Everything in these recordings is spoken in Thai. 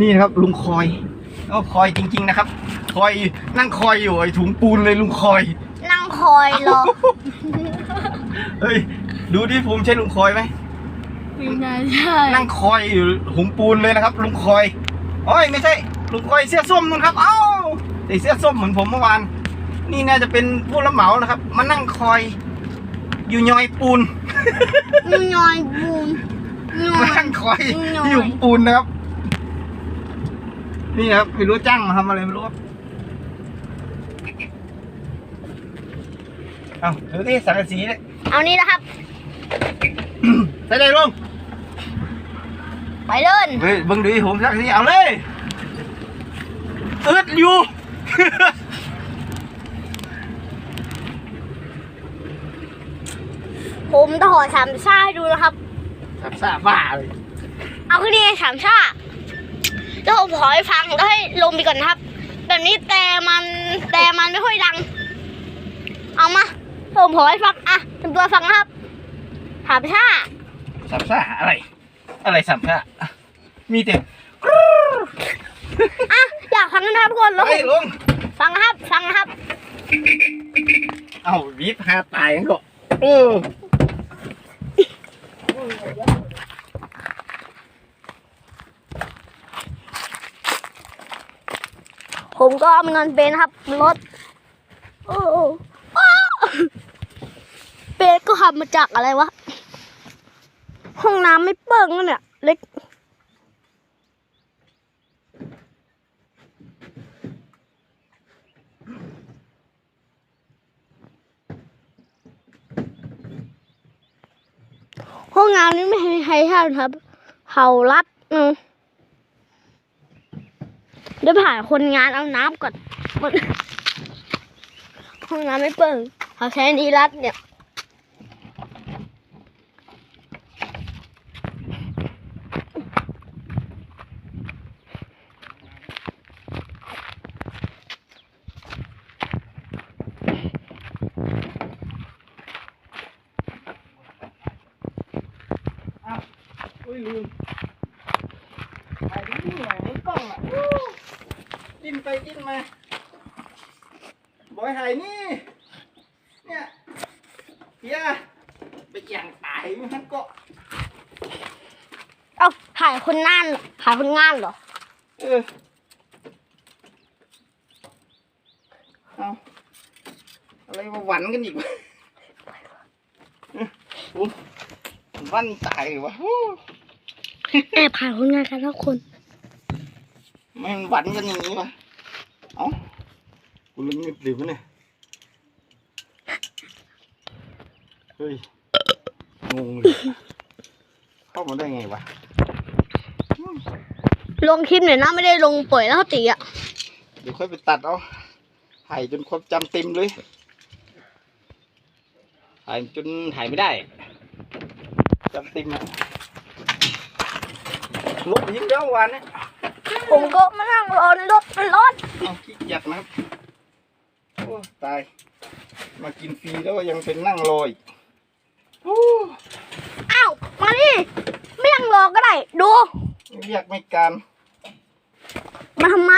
นี่นะครับลุงคอยก็คอยจริง ๆนะครับ คอยนั่งคอยอยู่ไอ้ถุงปูนเลยลุงคอย นั่งคอยรอเฮ้ยดูดิผมใช่ลุงคอยไหมไม่น่าใช่นั่งคอยอยู่ถุงปูนเลยนะครับ ลุงคอยโอ้ยไม่ใช่ลุงคอยเสื้อส้มนู่นครับ เอ้าใส่เสื้อส้มเหมือนผมเมื่อวาน นี่น่าจะเป็นผู้รับเหมานะครับ มานั่งคอย อยู่ยอยปูนมึงยอยบูมยอมายนั่งคอยน้อยที่อยู่ปูนนะครับ นี่นะครับไม่รู้จ้างมาทำอะไรไม่รู้ครับเอาดูที่สังกะสีเนี่ยเอานี่นะครับ ใส่ได้ลงไปเดินเฮ้ยเบิ่งดูดิผมสักทีเอาเลยอึดอยู่ ผมจะขอสามชาให้ดูนะครับสับซ่าบ้าเลย เอาขึ้นนี่สามชา แล้วผมขอให้ฟังแล้วให้ลงไปก่อนนะครับ แบบนี้แต่มันแต่มันไม่ค่อยดัง เอามาผมขอให้ฟังอะเตรียมตัวฟังนะครับสามชาสับซ่าอะไร อะไรสับซ่ามีแต่อะอยากฟังกันนะครับทุกคนแล้วเฮ้ยลงฟังนะครับฟังนะครับ เอาวิบหาตายกันก็เออ ผมก็เอามันนอนเป็นนะครับรถโอ้เป็นก็ขับมาจากอะไรวะ ห้องน้ำไม่เปิงแล้วเนี่ย เล็ก ห้องน้ำนี้ไม่ให้ใครท่านครับ เห่ารัดอืม เดี๋ยวผ่านคนงานเอาน้ำก่อนคนห้องน้ำไม่เปิงเขาใช้นี้รัดเนี่ยอุ้ยลืมถ่ายดิ้นหน่อยในกล้องอะ ดิ้นไปดิ้นมาบอยถ่ายนี่ เนี่ยเฮียไปแย่งตายมันก็ เอ้าถ่ายคนงานเหรอถ่ายคนงานเหรอ เออ เอาอะไรมาหวันกันอีกวะเออโอ้วันตายเลยวะโอ้แอบถ่ายคนงานกันทุกคน ไม่มันหวันกันอย่างนี้วะเอ้ากูลืมเงียบหรือวะเนี่ยเฮ้ยงงเลยเข้ามาได้ไงวะลงคลิปหน่อยนะไม่ได้ลงปล่อยแล้วตีอะเดี๋ยวค่อยไปตัดเอาถ่ายจนความจำเต็มเลยถ่ายจนถ่ายไม่ได้จำเต็มอะลบยิงเดียววันนี้ ผมก็มานั่งรอในรถมันร้อนเอาขี้เกียจนะครับโอ้ตาย มากินฟรีแล้วก็ยังเป็นนั่งรออีกโอ้อ้าวมาดิไม่นั่งรอก็ได้ ดูเรียกไม่การมาทำไม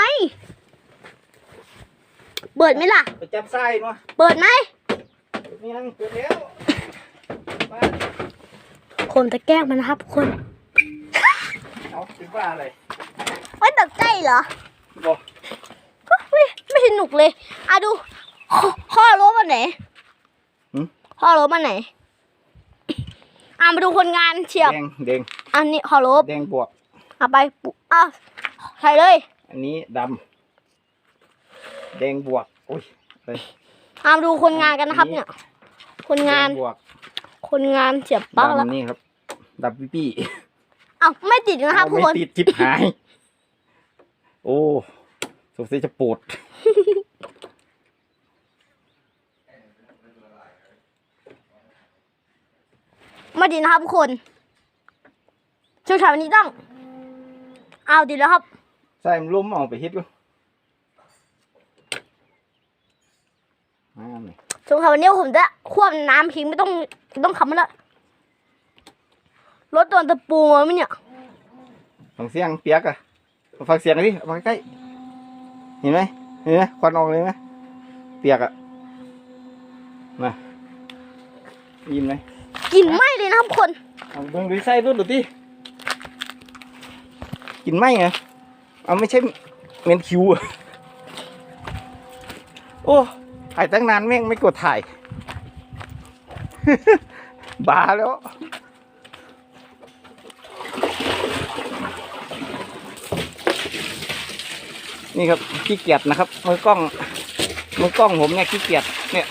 เปิดไหมล่ะ ไปจับไส้เนาะเปิดไหมนี่นั่งเกิดแล้วมาคนจะแกล้งมันนะครับคนเอาเป็นว่าอะไรไม่ตกใจ เหรอบอกไม่ไม่สนุกเลยอะดูข้อข้อรถมันไหนข้อรถมันไหนอะมาดูคนงานเฉียบแดงแดงอันนี้ข้อรถแดงบวกเอาไปปุ๊อะใส่เลย อันนี้ดำแดงบวกอุ้ยเลยอะมาดูคนงานกันนะครับ เนี่ย คนงานแดบวก คนงานเฉียบปลั๊กแล้วดำนี่ครับดำปี้ปี้อ้าวไม่ติดนะครับทุกเอาคไม่นติดจิบหาย โอ้สงสัยจะปวดไม่ติดนะครับทุกคนช่วงเช้าวันนี้ต้อง เอาติดแล้วครับ ใส่มันล้มออกไปเฮ็ดก็มาหน่อยช่วงเช้าวันนี้ผมจะควบน้ำทิ้งไม่ต้องไม่ต้องขับมันละรถโดนตะปูมาไหมเนี่ยฟังเสียงเปียกอะ ฟังเสียงหน่อยดิเอามาใกล้ๆเห็นไหมเห็นไหมควันออกเลยไหมเปียกอะมายินไหมกลินไหม้เลยนะครับคนเอาเบิ่งดูไส้รุ่นดูดิกินไหมเหรอเอาไม่ใช่เมนคิวอะโอ้ถ่ายตั้งนานแม่งไม่กดถ่ายบาแล้ว นี่ครับขี้เกียจนะครับมือกล้องมือกล้องผมเนี่ยขี้เกียจเนี่ย